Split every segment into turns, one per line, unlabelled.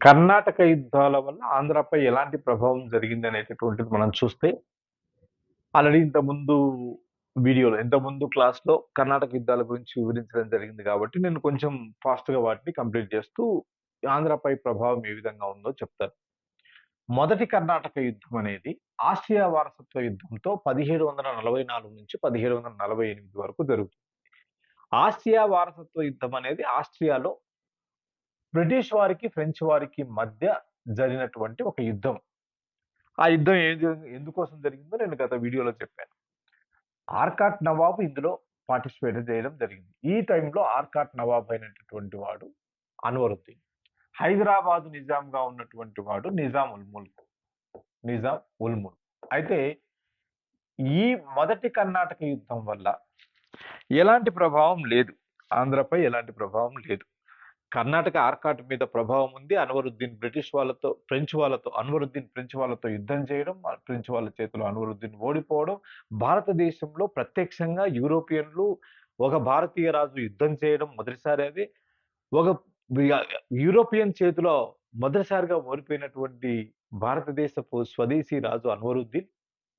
కర్ణాటక యుద్ధాల వల్ల ఆంధ్రపై ఎలాంటి ప్రభావం జరిగింది అనేటటువంటిది మనం చూస్తే ఆల్రెడీ ఇంతకుముందు వీడియోలో ఇంతకుముందు క్లాస్లో కర్ణాటక యుద్ధాల గురించి వివరించడం జరిగింది కాబట్టి నేను కొంచెం ఫాస్ట్గా వాటిని కంప్లీట్ చేస్తూ ఆంధ్రపై ప్రభావం ఏ విధంగా ఉందో చెప్తాను. మొదటి కర్ణాటక యుద్ధం అనేది ఆసియా వారసత్వ యుద్ధంతో పదిహేడు వందల నలభై నాలుగు నుంచి పదిహేడు వందల నలభై ఎనిమిది వరకు జరుగుతుంది. ఆసియా వారసత్వ యుద్ధం అనేది ఆస్ట్రియాలో బ్రిటిష్ వారికి ఫ్రెంచ్ వారికి మధ్య జరిగినటువంటి ఒక యుద్ధం. ఆ యుద్ధం ఏది ఎందుకోసం జరిగిందో నేను గత వీడియోలో చెప్పాను. ఆర్కాట్ నవాబు ఇందులో పార్టిసిపేట్ చేయడం జరిగింది. ఈ టైంలో ఆర్కాట్ నవాబ్ అయినటువంటి వాడు అన్వరుద్దీన్ హైదరాబాదు నిజాంగా ఉన్నటువంటి వాడు నిజాం ఉల్ముల్ నిజాం ఉల్ముల్ అయితే ఈ మొదటి కర్ణాటక యుద్ధం వల్ల ఎలాంటి ప్రభావం లేదు. ఆంధ్రపై ఎలాంటి ప్రభావం లేదు. కర్ణాటక ఆర్కాట్ మీద ప్రభావం ఉంది. అన్వరుద్దీన్ బ్రిటిష్ వాళ్ళతో ఫ్రెంచ్ వాళ్ళతో అన్వరుద్దీన్ ఫ్రెంచ్ వాళ్ళతో యుద్ధం చేయడం ఫ్రెంచ్ వాళ్ళ చేతిలో అన్వరుద్దీన్ ఓడిపోవడం భారతదేశంలో ప్రత్యక్షంగా యూరోపియన్లు ఒక భారతీయ రాజు యుద్ధం చేయడం మొదటిసారి అది. ఒక యూరోపియన్ చేతిలో మొదటిసారిగా ఓడిపోయినటువంటి భారతదేశపు స్వదేశీ రాజు అన్వరుద్దీన్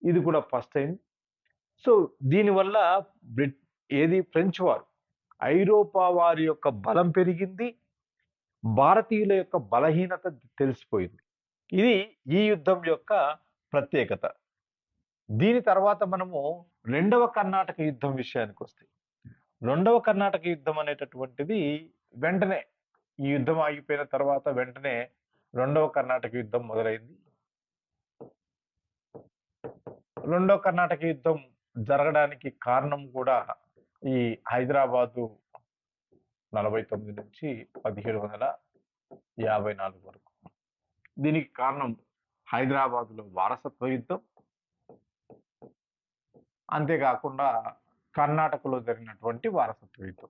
ఇది కూడా ఫస్ట్ టైం సో దీనివల్ల బ్రిట్ ఏది ఫ్రెంచ్ వారు ఐరోపా వారి యొక్క బలం పెరిగింది. భారతీయుల యొక్క బలహీనత తెలిసిపోయింది. ఇది ఈ యుద్ధం యొక్క ప్రత్యేకత. దీని తర్వాత మనము రెండవ కర్ణాటక యుద్ధం విషయానికి వస్తే రెండవ కర్ణాటక యుద్ధం అనేటటువంటిది వెంటనే ఈ యుద్ధం ఆగిపోయిన తర్వాత వెంటనే రెండవ కర్ణాటక యుద్ధం మొదలైంది. రెండవ కర్ణాటక యుద్ధం జరగడానికి కారణం కూడా ఈ హైదరాబాదు నలభై తొమ్మిది నుంచి పదిహేడు వందల యాభై నాలుగు వరకు. దీనికి కారణం హైదరాబాదులో వారసత్వ యుద్ధం. అంతేకాకుండా కర్ణాటకలో జరిగినటువంటి వారసత్వ యుద్ధం.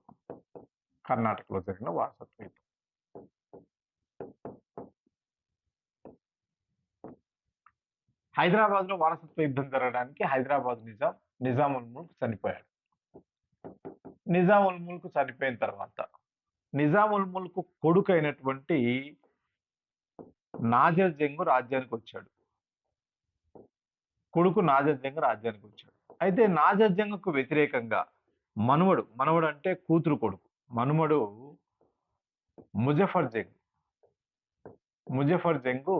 కర్ణాటకలో జరిగిన వారసత్వ యుద్ధం. హైదరాబాద్లో వారసత్వ యుద్ధం జరగడానికి హైదరాబాద్ నిజాం నిజాముల్ ముల్క్ చనిపోయాడు. నిజాముల్ ముల్క్ చనిపోయిన తర్వాత నిజాముల్ ముల్క్ కొడుకు అయినటువంటి నాజర్ జంగ్ రాజ్యానికి వచ్చాడు. కొడుకు నాజర్ జంగ్ రాజ్యానికి వచ్చాడు. అయితే నాజర్ జంగ్కు వ్యతిరేకంగా మనుమడు మనవడు అంటే కూతురు కొడుకు మనుమడు ముజఫర్ జంగ్ ముజఫర్ జంగు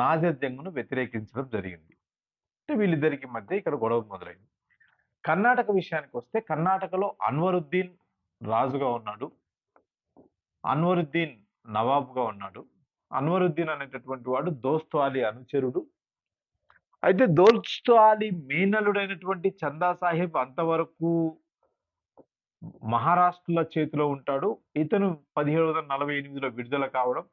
నాజర్ జంగ్ను వ్యతిరేకించడం జరిగింది. అంటే వీళ్ళిద్దరికి మధ్య ఇక్కడ గొడవ మొదలైంది. కర్ణాటక విషయానికి వస్తే కర్ణాటకలో అన్వరుద్దీన్ రాజుగా ఉన్నాడు. అన్వరుద్దీన్ నవాబుగా ఉన్నాడు. అన్వరుద్దీన్ అనేటటువంటి వాడు దోస్తు అలీ అనుచరుడు. అయితే దోస్తు అలీ మేనలుడైనటువంటి చందా సాహెబ్ అంతవరకు మహారాష్ట్రల చేతిలో ఉంటాడు. ఇతను పదిహేడు వందల నలభై ఎనిమిదిలో విడుదల కావడం.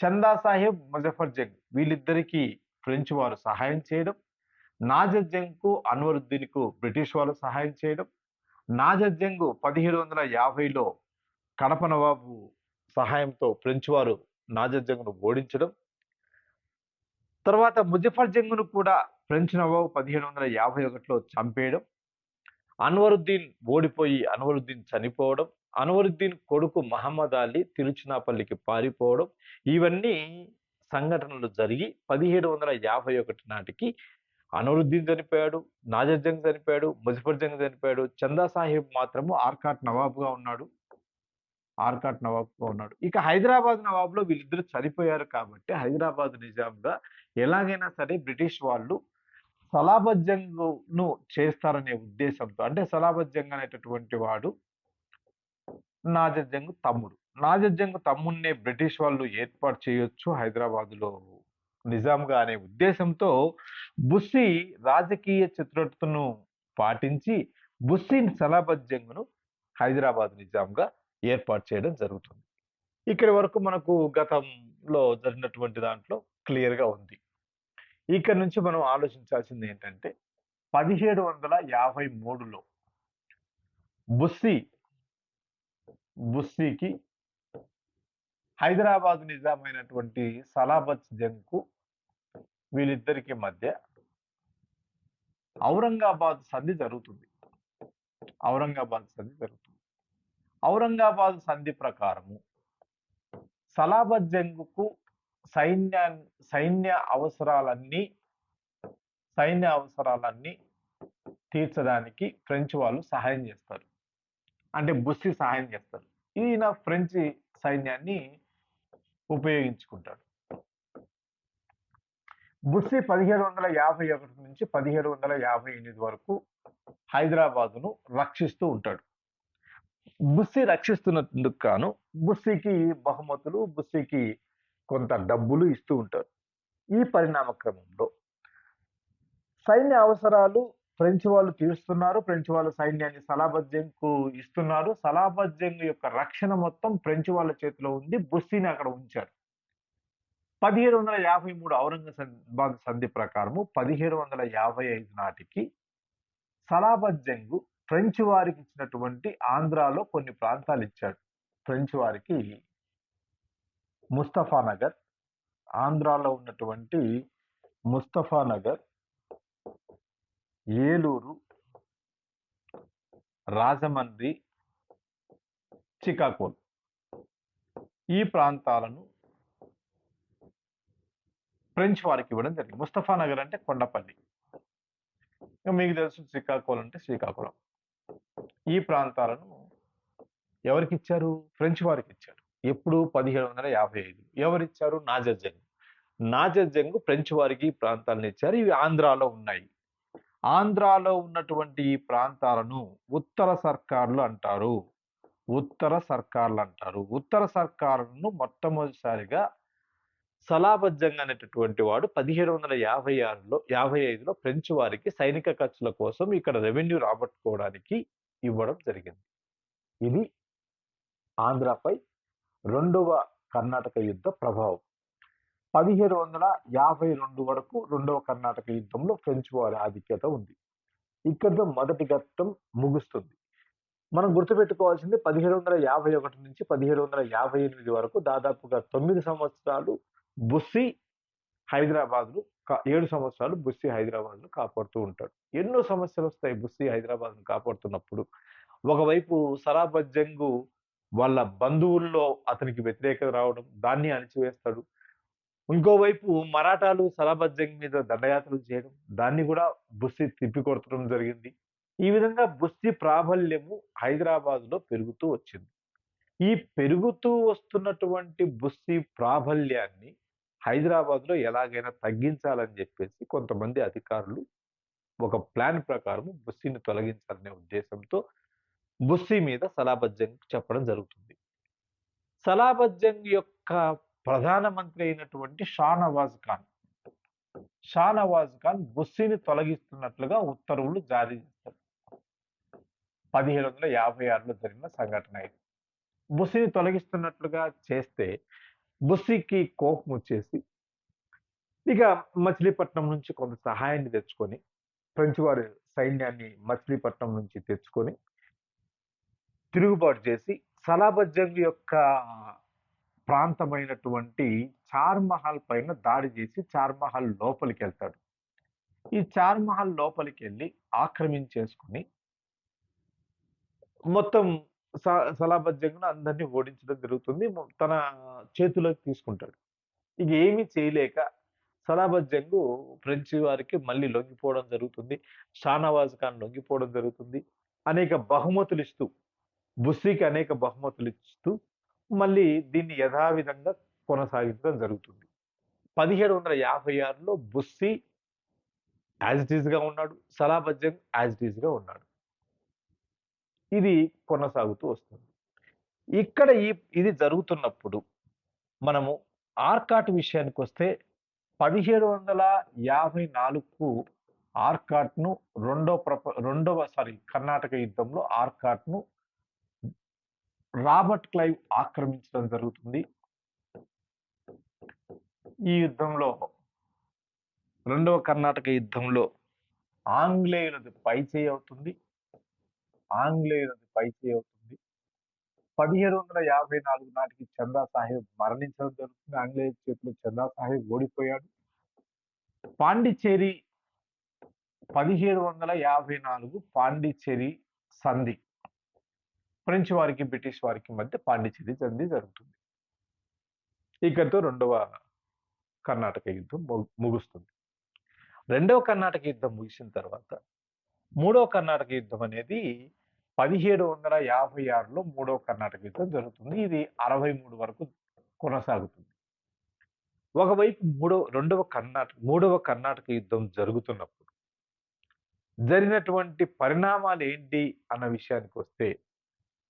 చందా సాహెబ్ ముజఫర్ జంగ్ వీళ్ళిద్దరికీ ఫ్రెంచ్ వారు సహాయం చేయడం. నాజర్ జంగ్కు అన్వరుద్దీన్కు బ్రిటిష్ వాళ్ళు సహాయం చేయడం నాజర్ జంగ్ పదిహేడు వందల యాభైలో కడప నవాబు సహాయంతో ఫ్రెంచ్ వారు నాజర్ జంగ్ను ఓడించడం తర్వాత ముజఫర్ జంగ్ను కూడా ఫ్రెంచ్ నవాబు పదిహేడు వందల యాభై ఒకటిలో చంపేయడం అన్వరుద్దీన్ ఓడిపోయి అన్వరుద్దీన్ చనిపోవడం అన్వరుద్దీన్ కొడుకు మహమ్మద్ అలీ తిరుచినాపల్లికి పారిపోవడం ఇవన్నీ సంఘటనలు జరిగి పదిహేడు వందల యాభై ఒకటి నాటికి అనరుద్దీన్ చనిపోయాడు నాజర్ జంగ్ చనిపోయాడు ముజఫర్ జంగ్ చనిపోయాడు. చందా సాహిబ్ మాత్రము ఆర్కాట్ నవాబ్గా ఉన్నాడు. ఆర్కాట్ నవాబ్గా ఉన్నాడు. ఇక హైదరాబాద్ నవాబ్లో వీళ్ళిద్దరు చనిపోయారు కాబట్టి హైదరాబాద్ నిజాంగా ఎలాగైనా సరే బ్రిటిష్ వాళ్ళు సలాబద్ జంగ్ను చేస్తారనే ఉద్దేశంతో అంటే సలాబత్ జంగ్ అనేటటువంటి వాడు నాజర్ జంగ్ తమ్ముడు. నాజర్ జంగ్ తమ్ముడినే బ్రిటిష్ వాళ్ళు ఏర్పాటు చేయొచ్చు హైదరాబాద్లో నిజాంగా అనే ఉద్దేశంతో బుస్సి రాజకీయ చిత్రతను పాటించి బుస్సిన్ సలాబత్ జంగ్ను హైదరాబాద్ నిజాంగా ఏర్పాటు చేయడం జరుగుతుంది. ఇక్కడి వరకు మనకు గతంలో జరిగినటువంటి దాంట్లో క్లియర్గా ఉంది. ఇక్కడ నుంచి మనం ఆలోచించాల్సింది ఏంటంటే పదిహేడు వందల యాభై మూడులో బుస్సి బుస్సికి హైదరాబాద్ నిజామైనటువంటి సలాబత్ జంగ్కు వీళ్ళిద్దరికి మధ్య ఔరంగాబాద్ సంధి జరుగుతుంది. ఔరంగాబాద్ సంధి జరుగుతుంది. ఔరంగాబాద్ సంధి ప్రకారము సలాబజ్జంగుకు సైన్య సైన్య అవసరాలన్నీ సైన్య అవసరాలన్నీ తీర్చడానికి ఫ్రెంచ్ వాళ్ళు సహాయం చేస్తారు. అంటే బుస్సి సహాయం చేస్తారు. ఈయన ఫ్రెంచ్ సైన్యాన్ని ఉపయోగించుకుంటాడు. బుస్సీ పదిహేడు వందల యాభై ఒకటి నుంచి పదిహేడు వందల యాభై ఎనిమిది వరకు హైదరాబాదును రక్షిస్తూ ఉంటాడు. బుస్సీ రక్షిస్తున్నందుకు గాను బుస్సీకి బహుమతులు బుస్సీకి కొంత డబ్బులు ఇస్తూ ఉంటారు. ఈ పరిణామ క్రమంలో సైన్య అవసరాలు ఫ్రెంచ్ వాళ్ళు తీరుస్తున్నారు. ఫ్రెంచ్ వాళ్ళు సైన్యాన్ని సలాబజ్జంగ్కు ఇస్తున్నారు. సలాబజ్జంగ్ యొక్క రక్షణ మొత్తం ఫ్రెంచ్ వాళ్ళ చేతిలో ఉంది. బుస్సీని అక్కడ ఉంచారు. పదిహేడు వందల యాభై మూడు ఔరంగజేబాద్ సంధి ప్రకారము పదిహేడు వందల యాభై ఐదు నాటికి సలాబత్ జంగ్ ఫ్రెంచ్ వారికి ఇచ్చినటువంటి ఆంధ్రాలో కొన్ని ప్రాంతాలు ఇచ్చాడు. ఫ్రెంచ్ వారికి ముస్తఫా నగర్ ఆంధ్రాలో ఉన్నటువంటి ముస్తఫా నగర్ ఏలూరు రాజమండ్రి చికాకోల్ ఈ ప్రాంతాలను ఫ్రెంచ్ వారికి ఇవ్వడం జరిగింది. ముస్తఫా నగర్ అంటే కొండపల్లి. మీకు తెలుసు శ్రీకాకుళం అంటే శ్రీకాకుళం. ఈ ప్రాంతాలను ఎవరికి ఇచ్చారు? ఫ్రెంచ్ వారికి ఇచ్చారు. ఎప్పుడు పదిహేడు వందల యాభై ఐదు. ఎవరిచ్చారు? నాజర్ జంగ్. నాజర్ జంగ్ ఫ్రెంచ్ వారికి ఈ ప్రాంతాలను ఇచ్చారు. ఇవి ఆంధ్రాలో ఉన్నాయి. ఆంధ్రాలో ఉన్నటువంటి ఈ ప్రాంతాలను ఉత్తర సర్కార్లు అంటారు. ఉత్తర సర్కార్లు అంటారు. ఉత్తర సర్కారును మొట్టమొదటిసారిగా సలాబజ్జంగ్ అనేటటువంటి వాడు పదిహేడు వందల యాభై ఆరులో యాభై ఐదులో ఫ్రెంచ్ వారికి సైనిక ఖర్చుల కోసం ఇక్కడ రెవెన్యూ రాబట్టుకోవడానికి ఇవ్వడం జరిగింది. ఇది ఆంధ్రపై రెండవ కర్ణాటక యుద్ధ ప్రభావం. పదిహేడు వందల యాభై రెండు వరకు రెండవ కర్ణాటక యుద్ధంలో ఫ్రెంచ్ వారి ఆధిక్యత ఉంది. ఇక్కడితో మొదటి ఘట్టం ముగుస్తుంది. మనం గుర్తుపెట్టుకోవాల్సింది పదిహేడు వందల యాభై ఒకటి నుంచి పదిహేడు వందల యాభై ఎనిమిది వరకు దాదాపుగా తొమ్మిది సంవత్సరాలు బుస్సి హైదరాబాద్ను కా- ఏడు సంవత్సరాలు బుస్సి హైదరాబాద్ను కాపాడుతూ ఉంటాడు. ఎన్నో సమస్యలు వస్తాయి బుస్సి హైదరాబాద్ను కాపాడుతున్నప్పుడు. ఒకవైపు సరాబజ్జంగు వాళ్ళ బంధువుల్లో అతనికి వ్యతిరేకత రావడం దాన్ని అణిచివేస్తాడు. ఇంకోవైపు మరాఠాలు సరాబజ్జంగ్ మీద దండయాత్రలు చేయడం దాన్ని కూడా బుస్సి తిప్పికొడతడం జరిగింది. ఈ విధంగా బుస్సి ప్రాబల్యము హైదరాబాద్లో పెరుగుతూ వచ్చింది. ఈ పెరుగుతూ వస్తున్నటువంటి బుస్సి ప్రాబల్యాన్ని హైదరాబాద్లో ఎలాగైనా తగ్గించాలని చెప్పేసి కొంతమంది అధికారులు ఒక ప్లాన్ ప్రకారం బుస్సీని తొలగించాలనే ఉద్దేశంతో బుస్సీ మీద సలాబజ్జంగ్ చెప్పడం జరుగుతుంది. సలాబజ్జంగ్ యొక్క ప్రధానమంత్రి అయినటువంటి షా నవాజ్ ఖాన్ షా నవాజ్ ఖాన్ బుస్సీని తొలగిస్తున్నట్లుగా ఉత్తర్వులు జారీ చేస్తారు. పదిహేడు వందల యాభై ఆరులో జరిగిన సంఘటన ఇది. బుస్సీని తొలగిస్తున్నట్లుగా చేస్తే బుస్సికి కోపం వచ్చేసి ఇక మచిలీపట్నం నుంచి కొంత సహాయాన్ని తెచ్చుకొని ఫ్రెంచ్ వారి సైన్యాన్ని మచిలీపట్నం నుంచి తెచ్చుకొని తిరుగుబాటు చేసి సలాబత్ యొక్క ప్రాంతమైనటువంటి చార్మహల్ పైన దాడి చేసి చార్మహల్ లోపలికి వెళ్తాడు ఈ చార్మహల్ లోపలికి వెళ్ళి ఆక్రమించేసుకుని మొత్తం స- అందరినీ ఓడించడం జరుగుతుంది. తన చేతిలోకి తీసుకుంటాడు. ఇక ఏమీ చేయలేక సలాబత్ ఫ్రెంచ్ వారికి మళ్ళీ లొంగిపోవడం జరుగుతుంది. షానవాజ్ ఖాన్ లొంగిపోవడం జరుగుతుంది. అనేక బహుమతులు ఇస్తూ బుస్సీకి అనేక బహుమతులు ఇస్తూ మళ్ళీ దీన్ని యథావిధంగా కొనసాగించడం జరుగుతుంది. పదిహేడు వందల యాభై ఆరులో బుస్సీ యాజ్ ఇట్గా ఉన్నాడు. సలాబత్ జంగ్ యాజ్ ఇట్గా ఉన్నాడు. ఇది కొనసాగుతూ వస్తుంది. ఇక్కడ ఈ ఇది జరుగుతున్నప్పుడు మనము ఆర్కాట్ విషయానికి వస్తే పదిహేడు వందల యాభై నాలుగుకు ఆర్కాట్ను రెండో ప్రప రెండవ సారీ కర్ణాటక యుద్ధంలో ఆర్కాట్ను రాబర్ట్ క్లైవ్ ఆక్రమించడం జరుగుతుంది. ఈ యుద్ధంలో రెండవ కర్ణాటక యుద్ధంలో ఆంగ్లేయులది పైచేయి అవుతుంది. ఆంగ్లేయులది పైచే అవుతుంది. పదిహేడు వందల యాభై నాలుగు నాటికి చందా సాహెబ్ మరణించడం జరుగుతుంది. ఆంగ్లేయ చేతిలో చందా సాహెబ్ ఓడిపోయాడు. పాండిచ్చేరి పదిహేడు వందల యాభై నాలుగు పాండిచ్చేరి సంధి. ఫ్రెంచ్ వారికి బ్రిటిష్ వారికి మధ్య పాండిచ్చేరి సంధి జరుగుతుంది. ఇక్కడితో రెండవ కర్ణాటక యుద్ధం ము- ముగుస్తుంది. రెండవ కర్ణాటక యుద్ధం ముగిసిన తర్వాత మూడవ కర్ణాటక యుద్ధం అనేది పదిహేడు వందల యాభై ఆరులో మూడో కర్ణాటక యుద్ధం జరుగుతుంది. ఇది అరవై మూడు వరకు కొనసాగుతుంది. ఒకవైపు మూడవ రెండవ కర్ణాటక మూడవ కర్ణాటక యుద్ధం జరుగుతున్నప్పుడు జరిగినటువంటి పరిణామాలు ఏంటి అన్న విషయానికి వస్తే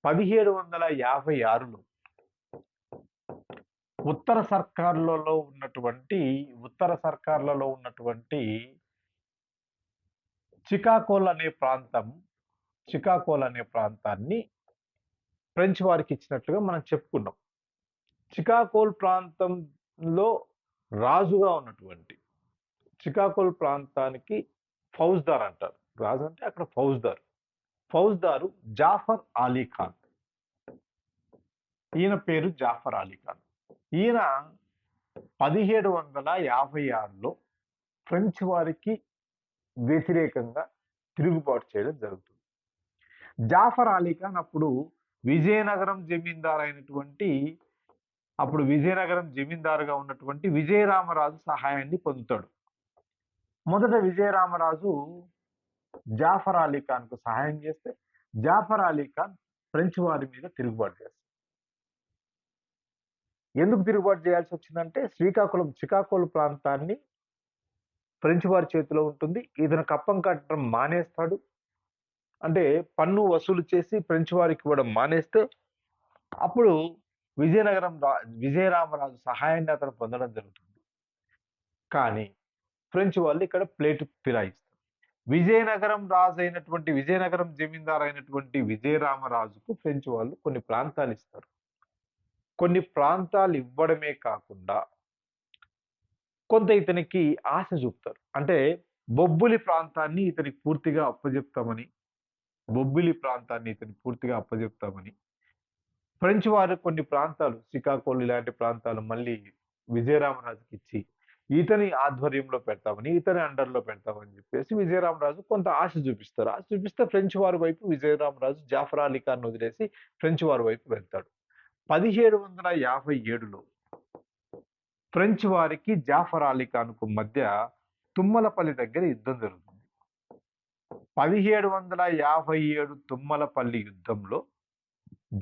పదిహేడు వందల యాభై ఆరులో ఉత్తర సర్కార్లలో ఉన్నటువంటి ఉత్తర సర్కార్లలో ఉన్నటువంటి చికాకోల్ అనే ప్రాంతం చికాకోల్ అనే ప్రాంతాన్ని ఫ్రెంచ్ వారికి ఇచ్చినట్లుగా మనం చెప్పుకున్నాం. చికాకోల్ ప్రాంతంలో రాజుగా ఉన్నటువంటి చికాకోల్ ప్రాంతానికి ఫౌజ్దార్ అంటారు. రాజు అంటే అక్కడ ఫౌజ్దార్. ఫౌజ్దారు జాఫర్ అలీ ఖాన్. ఈయన పేరు జాఫర్ అలీ ఖాన్. ఈయన పదిహేడు వందల యాభై ఆరులో ఫ్రెంచ్ వారికి వ్యతిరేకంగా తిరుగుబాటు చేయడం జరుగుతుంది. జాఫర్ అలీ ఖాన్ అప్పుడు విజయనగరం జమీందార్ అయినటువంటి అప్పుడు విజయనగరం జమీందారుగా ఉన్నటువంటి విజయరామరాజు సహాయాన్ని పొందుతాడు. మొదట విజయరామరాజు జాఫర్ అలీ ఖాన్కు సహాయం చేస్తే జాఫర్ అలీ ఖాన్ ఫ్రెంచ్ వారి మీద తిరుగుబాటు చేస్తాడు. ఎందుకు తిరుగుబాటు చేయాల్సి వచ్చిందంటే శ్రీకాకుళం చికాకుళ ప్రాంతాన్ని ఫ్రెంచ్ వారి చేతిలో ఉంటుంది. ఇతను కప్పం కట్టడం మానేస్తాడు. అంటే పన్ను వసూలు చేసి ఫ్రెంచ్ వారికి ఇవ్వడం మానేస్తే అప్పుడు విజయనగరం రా విజయరామరాజు సహాయాన్ని అతను పొందడం జరుగుతుంది. కానీ ఫ్రెంచ్ వాళ్ళు ఇక్కడ ప్లేట్ ఫిరాయిస్తారు. విజయనగరం రాజు అయినటువంటి విజయనగరం జమీందార్ అయినటువంటి విజయరామరాజుకు ఫ్రెంచ్ వాళ్ళు కొన్ని ప్రాంతాలు ఇస్తారు. కొన్ని ప్రాంతాలు ఇవ్వడమే కాకుండా కొంత ఇతనికి ఆశ చూపుతారు. అంటే బొబ్బులి ప్రాంతాన్ని ఇతనికి పూర్తిగా అప్పజెప్తామని బొబ్బిలి ప్రాంతాన్ని ఇతని పూర్తిగా అప్పజెప్తామని ఫ్రెంచ్ వారు కొన్ని ప్రాంతాలు శ్రీకాకుళం ఇలాంటి ప్రాంతాలు మళ్ళీ విజయరామరాజుకి ఇచ్చి ఇతని ఆధ్వర్యంలో పెడతామని ఇతని అండర్లో పెడతామని చెప్పేసి విజయరామరాజు కొంత ఆశ చూపిస్తారు. ఆశ చూపిస్తే ఫ్రెంచ్ వారి వైపు విజయరామరాజు జాఫర్ అలీ ఖాన్ వదిలేసి ఫ్రెంచ్ వారి వైపు వెళ్తాడు. పదిహేడు వందల యాభై ఏడులో ఫ్రెంచ్ వారికి జాఫర్ అలీ ఖాన్కు మధ్య తుమ్మలపల్లి దగ్గర యుద్ధం జరుగుతుంది. పదిహేడు వందల యాభై ఏడు తుమ్మలపల్లి యుద్ధంలో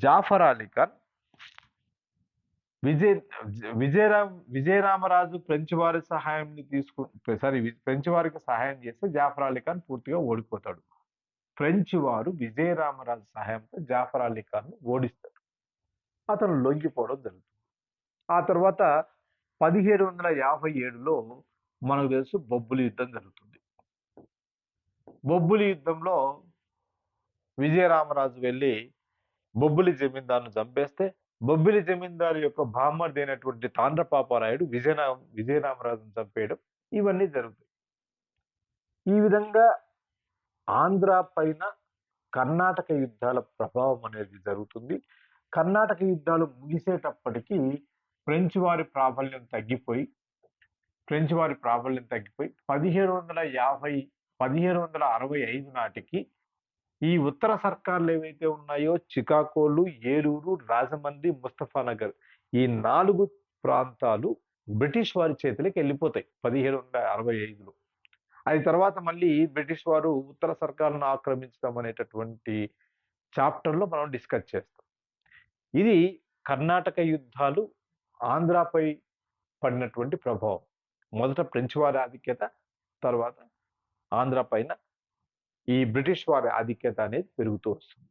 జాఫర్ అలీ ఖాన్ విజయ్ విజయరామ్ విజయరామరాజు ఫ్రెంచ్ వారి సహాయంని తీసుకు సారీ ఫ్రెంచ్ వారికి సహాయం చేస్తే జాఫర్ అలీ ఖాన్ పూర్తిగా ఓడిపోతాడు. ఫ్రెంచ్ వారు విజయరామరాజు సహాయంతో జాఫర్ అలీ ఖాన్ ఓడిస్తాడు అతను లొంగిపోవడం జరుగుతుంది. ఆ తర్వాత పదిహేడు వందల యాభై ఏడులో మనకు తెలుసు బొబ్బులి యుద్ధం జరుగుతుంది. బొబ్బులి యుద్ధంలో విజయరామరాజు వెళ్ళి బొబ్బులి జమీందారును చంపేస్తే బొబ్బిలి జమీందారు యొక్క బామ్మర్ది అయినటువంటి తాండ్రపాపారాయుడు విజయనా విజయరామరాజును చంపేయడం ఇవన్నీ జరుగుతాయి. ఈ విధంగా ఆంధ్ర పైన కర్ణాటక యుద్ధాల ప్రభావం అనేది జరుగుతుంది. కర్ణాటక యుద్ధాలు ముగిసేటప్పటికీ ఫ్రెంచ్ వారి ప్రాబల్యం తగ్గిపోయి ఫ్రెంచ్ వారి ప్రాబల్యం తగ్గిపోయి పదిహేడు వందల యాభై పదిహేడు వందల అరవై ఐదు నాటికి ఈ ఉత్తర సర్కార్లు ఏవైతే ఉన్నాయో చికాకోలు ఏలూరు రాజమండ్రి ముస్తఫానగర్ ఈ నాలుగు ప్రాంతాలు బ్రిటిష్ వారి చేతిలోకి వెళ్ళిపోతాయి పదిహేడు వందల అరవై ఐదులో. అది తర్వాత మళ్ళీ బ్రిటిష్ వారు ఉత్తర సర్కార్లను ఆక్రమించడం అనేటటువంటి చాప్టర్లో మనం డిస్కస్ చేస్తాం. ఇది కర్ణాటక యుద్ధాలు ఆంధ్రాపై పడినటువంటి ప్రభావం. మొదట ఫ్రెంచ్ వారి ఆధిక్యత తర్వాత ఆంధ్ర పైన ఈ బ్రిటిష్ వారి ఆధిక్యత అనేది పెరుగుతూ వస్తుంది.